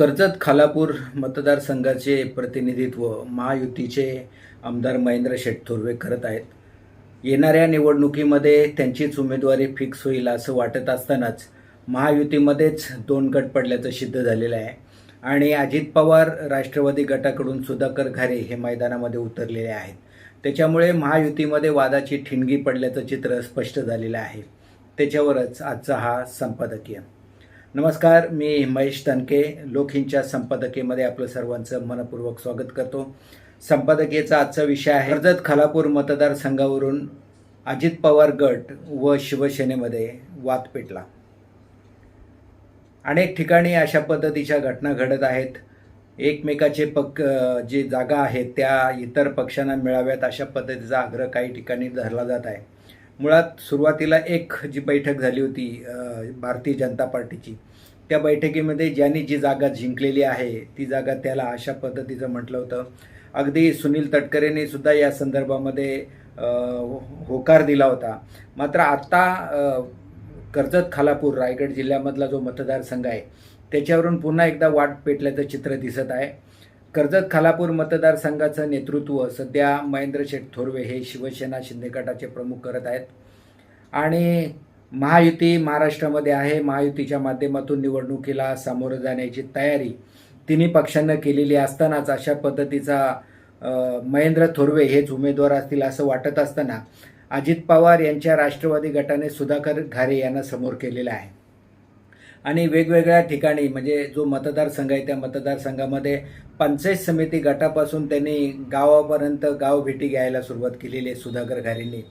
कर्जत खालापूर मतदारसंघाचे प्रतिनिधित्व महायुतीचे आमदार महेंद्र शेटथोरवे करत आहेत. येणाऱ्या निवडणुकीमध्ये त्यांचीच उमेदवारी फिक्स होईल असं वाटत असतानाच महायुतीमध्येच दोन गट पडल्याचं सिद्ध झालेलं आहे. आणि अजित पवार राष्ट्रवादी गटाकडून सुधाकर घारे हे मैदानामध्ये उतरलेले आहेत. त्याच्यामुळे महायुतीमध्ये वादाची ठिणगी पडल्याचं चित्र स्पष्ट झालेलं आहे. त्याच्यावरच आजचा हा संपादकीय. नमस्कार मी महेश तनके लोकहिंच्या संपादकीमध्ये आपलं सर्वांचं मनपूर्वक स्वागत करतो. संपादकीयचा आजचा विषय आहे कर्जत खालापूर मतदारसंघावरून अजित पवार गट व शिवसेनेमध्ये वाद पेटला. अनेक ठिकाणी अशा पद्धतीच्या घटना घडत आहेत. एकमेकाचे पक जे जागा आहेत त्या इतर पक्षांना मिळाव्यात अशा पद्धतीचा आग्रह काही ठिकाणी धरला जात आहे. मुळात सुरुवातीला एक जी बैठक झाली होती भारतीय जनता पार्टीची त्या बैठकीमध्ये ज्यांनी जी जागा जिंकलेली आहे ती जागा त्याला अशा पद्धतीचं म्हटलं होतं. अगदी सुनील तटकरेंनी सुद्धा या संदर्भामध्ये होकार दिला होता. मात्र आत्ता कर्जत खालापूर रायगड जिल्ह्यामधला जो मतदारसंघ आहे त्याच्यावरून पुन्हा एकदा वाट पेटल्याचं चित्र दिसत आहे. कर्जत खालापूर मतदारसंघाचं नेतृत्व सध्या महेंद्र शेठ थोरवे हे शिवसेना शिंदे गटाचे प्रमुख करत आहेत. आणि महायुती महाराष्ट्रामध्ये आहे. महायुतीच्या माध्यमातून निवडणुकीला सामोरं जाण्याची तयारी तिन्ही पक्षांना केलेली असतानाच अशा पद्धतीचा महेंद्र थोरवे हेच उमेदवार असतील असं वाटत असताना अजित पवार यांच्या राष्ट्रवादी गटाने सुधाकर घारे यांना समोर केलेलं आहे. आणि वेगवेगळ्या ठिकाणी म्हणजे जो मतदारसंघ आहे त्या मतदारसंघामध्ये पंचायत समिती गटापासून त्यांनी गावापर्यंत गाव भेटी घ्यायला सुरुवात केलेली आहे सुधाकर घारेंनी.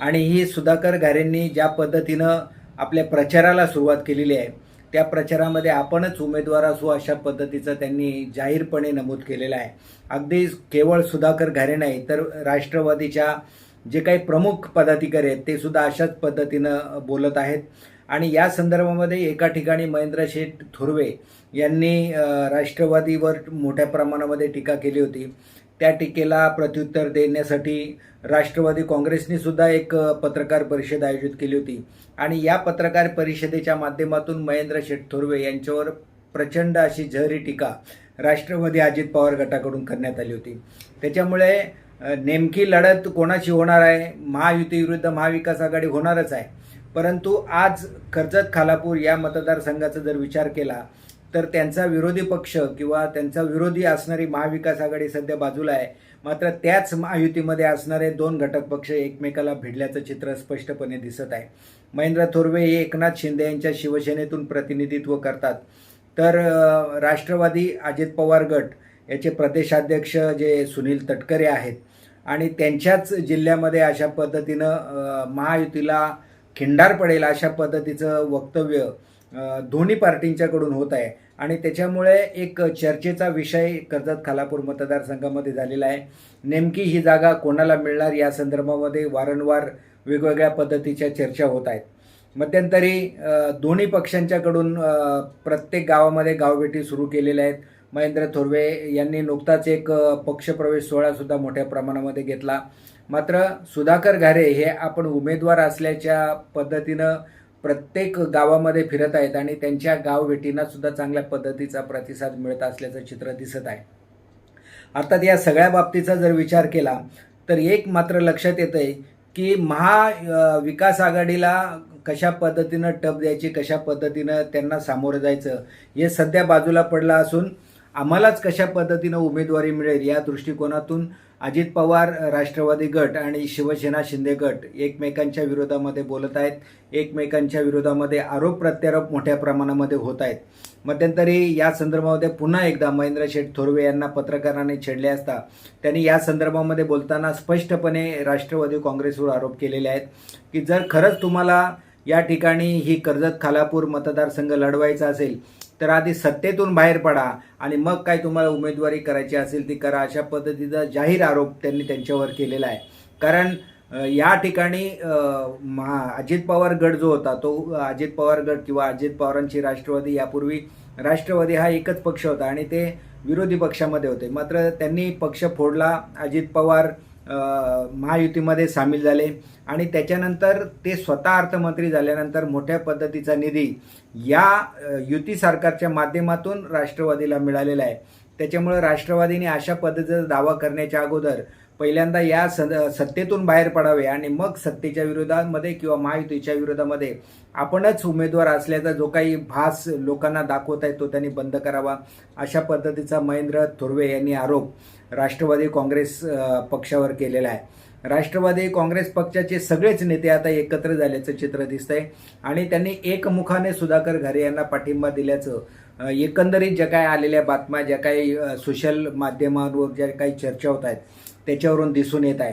आणि ही सुधाकर घारेंनी ज्या पद्धतीनं आपल्या प्रचाराला सुरुवात केलेली आहे त्या प्रचारामध्ये आपणच उमेदवार असू अशा पद्धतीचं त्यांनी जाहीरपणे नमूद केलेलं आहे. अगदी केवळ सुधाकर घारे नाही तर राष्ट्रवादीच्या जे काही प्रमुख पदाधिकारी आहेत ते सुद्धा अशाच पद्धतीनं बोलत आहेत. आणि या संदर्भामध्ये एका ठिकाणी महेंद्र शेठ थोरवे यांनी राष्ट्रवादीवर मोठ्या प्रमाणामध्ये टीका केली होती. त्या टीकेला प्रत्युत्तर देण्यासाठी राष्ट्रवादी काँग्रेसने सुद्धा एक पत्रकार परिषद आयोजित केली होती. आणि या पत्रकार परिषदेच्या माध्यमातून महेंद्र शेठ थोरवे यांच्यावर प्रचंड अशी झहरी टीका राष्ट्रवादी अजित पवार गटाकडून करण्यात आली होती. त्याच्यामुळे नेमकी लढत कोणाची होणार आहे? महायुती विरुद्ध महाविकास आघाडी होणारच आहे. परंतु आज कर्जत खालापूर या मतदारसंघाचा जर विचार केला तर त्यांचा विरोधी पक्ष किंवा त्यांचा विरोधी असणारी महाविकास आघाडी सध्या बाजूला आहे. मात्र त्याच महायुतीमध्ये असणारे दोन घटक पक्ष एकमेकाला भिडल्याचं चित्र स्पष्टपणे दिसत आहे. महेंद्र थोरवे हे एकनाथ शिंदे यांच्या शिवसेनेतून प्रतिनिधित्व करतात. तर राष्ट्रवादी अजित पवार गट याचे प्रदेशाध्यक्ष जे सुनील तटकरे आहेत. आणि त्यांच्याच जिल्ह्यामध्ये अशा पद्धतीनं महायुतीला खिंडार पडेल अशा पद्धतीचं वक्तव्य दोन्ही पार्टींच्याकडून होत आहे. आणि त्याच्यामुळे एक चर्चेचा विषय कर्जत खालापूर मतदारसंघामध्ये झालेला आहे. नेमकी ही जागा कोणाला मिळणार या संदर्भामध्ये वारंवार वेगवेगळ्या पद्धतीच्या चर्चा होत आहेत. मध्यंतरी दोन्ही पक्षांच्याकडून प्रत्येक गावामध्ये गावभेटी सुरू केलेल्या आहेत. महेंद्र थोरवे यांनी नुकताच एक पक्षप्रवेश सोहळासुद्धा मोठ्या प्रमाणामध्ये घेतला. मात्र सुधाकर घारे हे आपण उमेदवार असल्याच्या पद्धतीनं प्रत्येक गावामध्ये फिरत आहेत आणि त्यांच्या गावभेटींना सुद्धा चांगल्या पद्धतीचा प्रतिसाद मिळत असल्याचं चित्र दिसत आहे. अर्थात या सगळ्या बाबतीचा जर विचार केला तर एक मात्र लक्षात येतं आहे की महा विकास आघाडीला कशा पद्धतीनं टप द्यायची कशा पद्धतीनं त्यांना सामोरं जायचं हे सध्या बाजूला पडलं असून आम्हालाच कशा पद्धतीनं उमेदवारी मिळेल या दृष्टिकोनातून अजित पवार राष्ट्रवादी गट आणि शिवसेना शिंदे गट एकमेकांच्या विरोधामध्ये बोलत आहेत. एकमेकांच्या विरोधामध्ये आरोप प्रत्यारोप मोठ्या प्रमाणामध्ये होत आहेत. मध्यंतरी या संदर्भामध्ये पुन्हा एकदा महेंद्र शेठ थोरवे यांना पत्रकारांनी छेडले असता त्यांनी या संदर्भामध्ये बोलताना स्पष्टपणे राष्ट्रवादी काँग्रेसवर आरोप केलेले आहेत की जर खरंच तुम्हाला या ठिकाणी ही कर्जत खालापूर मतदारसंघ लढवायचा असेल तर आधी सत्तेतून बाहेर पडा आणि मग काय तुम्हाला उमेदवारी करायची असेल ती करा अशा पद्धतीचा जाहीर आरोप त्यांनी त्यांच्यावर केलेला आहे. कारण या ठिकाणी महा अजित पवार गट जो होता तो अजित पवार गट किंवा अजित पवारांची राष्ट्रवादी यापूर्वी राष्ट्रवादी हा एकच पक्ष होता आणि ते विरोधी पक्षामध्ये होते. मात्र त्यांनी पक्ष फोडला अजित पवार महायुतीमध्ये सामील झाले आणि त्याच्यानंतर ते स्वतः अर्थमंत्री झाल्यानंतर मोठ्या पद्धतीचा निधी या युती सरकारच्या माध्यमातून राष्ट्रवादीला मिळालेला आहे. त्याच्यामुळे राष्ट्रवादीने अशा पद्धतीचा दावा करण्याच्या अगोदर पहिल्यांदा या स सत्तेतून बाहेर पडावे आणि मग सत्तेच्या विरोधामध्ये किंवा महायुतीच्या विरोधामध्ये आपणच उमेदवार असल्याचा जो काही भास लोकांना दाखवत आहे तो त्यांनी बंद करावा अशा पद्धतीचा महेंद्र थोरवे यांनी आरोप राष्ट्रवादी काँग्रेस पक्षावर केलेला आहे. राष्ट्रवादी काँग्रेस पक्षाचे सगळेच नेते आता एकत्र झाल्याचं चित्र दिसतंय आणि त्यांनी एकमुखाने सुधाकर घरे यांना पाठिंबा दिल्याचं एकंदरीत ज्या काय आलेल्या बातम्या ज्या काही सोशल माध्यमांवर ज्या काही चर्चा होत आहेत त्याच्यावरून दिसून येत आहे.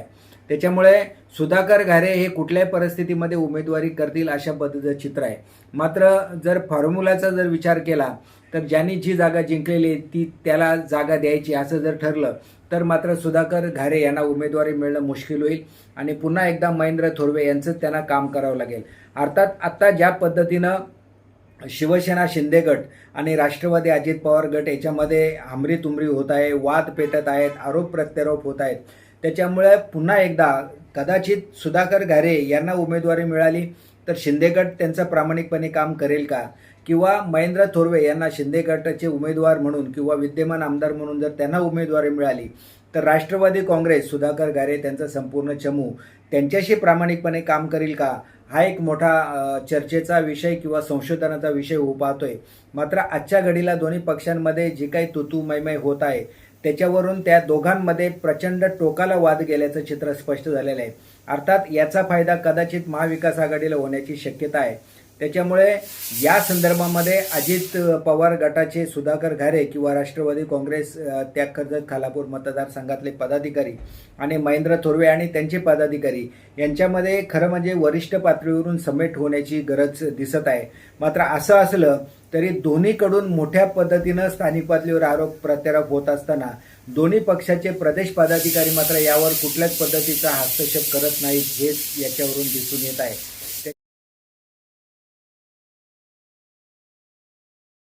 त्याच्यामुळे सुधाकर घारे हे कुठल्याही परिस्थितीमध्ये उमेदवारी करतील अशा पद्धतीचं चित्र आहे. मात्र जर फॉर्म्युलाचा जर विचार केला तर ज्यांनी जी जागा जिंकलेली आहे ती त्याला जागा द्यायची असं जर ठरलं तर मात्र सुधाकर घारे यांना उमेदवारी मिळणं मुश्किल होईल. आणि पुन्हा एकदा महेंद्र थोरवे यांचंच त्यांना काम करावं लागेल. अर्थात आत्ता ज्या पद्धतीनं शिवसेना शिंदे गट आणि राष्ट्रवादी अजित पवार गट याच्यामध्ये हमरी तुमरी होत आहे वाद पेटत आहेत आरोप प्रत्यारोप होत आहेत. त्याच्यामुळे पुन्हा एकदा कदाचित सुधाकर घारे यांना उमेदवारी मिळाली तर शिंदे गट त्यांचं प्रामाणिकपणे काम करेल का? किंवा महेंद्र थोरवे यांना शिंदे गटाचे उमेदवार म्हणून किंवा विद्यमान आमदार म्हणून जर त्यांना उमेदवारी मिळाली तर राष्ट्रवादी काँग्रेस सुधाकर गारे त्यांचा संपूर्ण चमू त्यांच्याशी प्रामाणिकपणे काम करील का? हा एक मोठा चर्चेचा विषय किंवा संशोधनाचा विषय होऊ मात्र आजच्या घडीला दोन्ही पक्षांमध्ये जी काही तुतुमयमय होत आहे त्याच्यावरून त्या दोघांमध्ये प्रचंड टोकाला वाद गेल्याचं चित्र स्पष्ट झालेलं आहे. अर्थात याचा फायदा कदाचित महाविकास आघाडीला होण्याची शक्यता आहे. त्याच्यामुळे या संदर्भामध्ये अजित पवार गटाचे सुधाकर घारे किंवा राष्ट्रवादी काँग्रेस त्याग कर्जत खालापूर मतदारसंघातले पदाधिकारी आणि महेंद्र थोरवे आणि त्यांचे पदाधिकारी यांच्यामध्ये खरं म्हणजे वरिष्ठ पातळीवरून समेट होण्याची गरज दिसत आहे. मात्र असं असलं तरी दोन्हीकडून मोठ्या पद्धतीनं स्थानिक पातळीवर आरोप प्रत्यारोप होत असताना दोन्ही पक्षाचे प्रदेश पदाधिकारी मात्र यावर कुठल्याच पद्धतीचा हस्तक्षेप करत नाहीत हेच याच्यावरून दिसून येत आहे.